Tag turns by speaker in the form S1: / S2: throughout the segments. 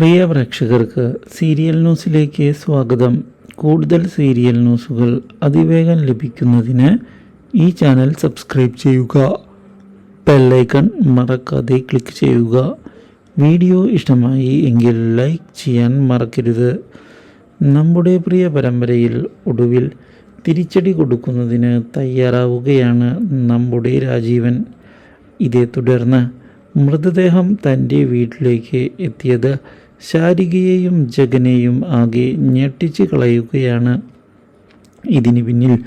S1: പ്രിയ പ്രേക്ഷകർക്ക് സീരിയൽ ന്യൂസിലേക്ക് സ്വാഗതം. കൂടുതൽ സീരിയൽ ന്യൂസുകൾ അതിവേഗം ലഭിക്കുന്നതിന് ഈ ചാനൽ സബ്സ്ക്രൈബ് ചെയ്യുക. ബെല്ലൈക്കൺ മറക്കാതെ ക്ലിക്ക് ചെയ്യുക. വീഡിയോ ഇഷ്ടമായി എങ്കിൽ ലൈക്ക് ചെയ്യാൻ മറക്കരുത്. നമ്മുടെ പ്രിയ പരമ്പരയിൽ ഒടുവിൽ തിരിച്ചടി കൊടുക്കുന്നതിന് തയ്യാറാവുകയാണ് നമ്മുടെ രാജീവൻ. ഇതേ തുടർന്ന് മൃതദേഹം തന്റെ വീട്ടിലേക്ക് എത്തിയത് ശാരികയെയും ജഗനെയും ആകെ ഞെട്ടിച്ച് കളയുകയാണ്. ഇതിന് പിന്നിൽ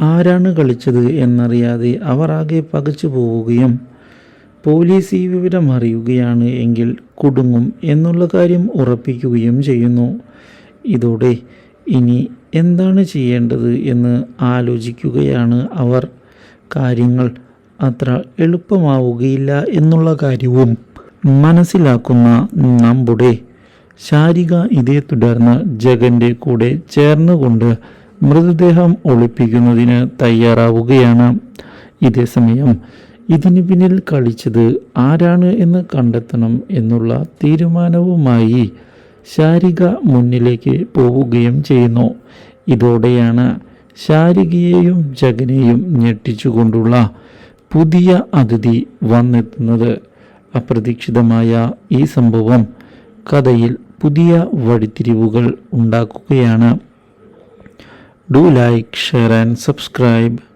S1: ആരാണ് കളിച്ചത് എന്നറിയാതെ അവർ ആകെ പകച്ചു പോവുകയും പോലീസ് ഈ വിവരം അറിയുകയാണ് എങ്കിൽ കുടുങ്ങും എന്നുള്ള കാര്യം ഉറപ്പിക്കുകയും ചെയ്യുന്നു. ഇതോടെ ഇനി എന്താണ് ചെയ്യേണ്ടത് എന്ന് ആലോചിക്കുകയാണ് അവർ. കാര്യങ്ങൾ അത്ര എളുപ്പമാവുകയില്ല എന്നുള്ള കാര്യവും മനസ്സിലാക്കുന്ന നമ്മുടെ ശാരിക ഇതേ തുടർന്ന് ജഗന്റെ കൂടെ ചേർന്നുകൊണ്ട് മൃതദേഹം ഒളിപ്പിക്കുന്നതിന് തയ്യാറാവുകയാണ്. ഇതേസമയം ഇതിന് പിന്നിൽ കളിച്ചത് ആരാണ് എന്ന് കണ്ടെത്തണം എന്നുള്ള തീരുമാനവുമായി ശാരിക മുന്നിലേക്ക് പോവുകയും ചെയ്യുന്നു. ഇതോടെയാണ് ശാരികയെയും ജഗനെയും ഞെട്ടിച്ചുകൊണ്ടുള്ള പുതിയ അതിഥി വന്നെത്തുന്നത്. അപ്രതീക്ഷിതമായ ഈ സംഭവം കഥയിൽ പുതിയ വഴിത്തിരിവുകൾ ഉണ്ടാക്കുകയാണ്. Do like share and subscribe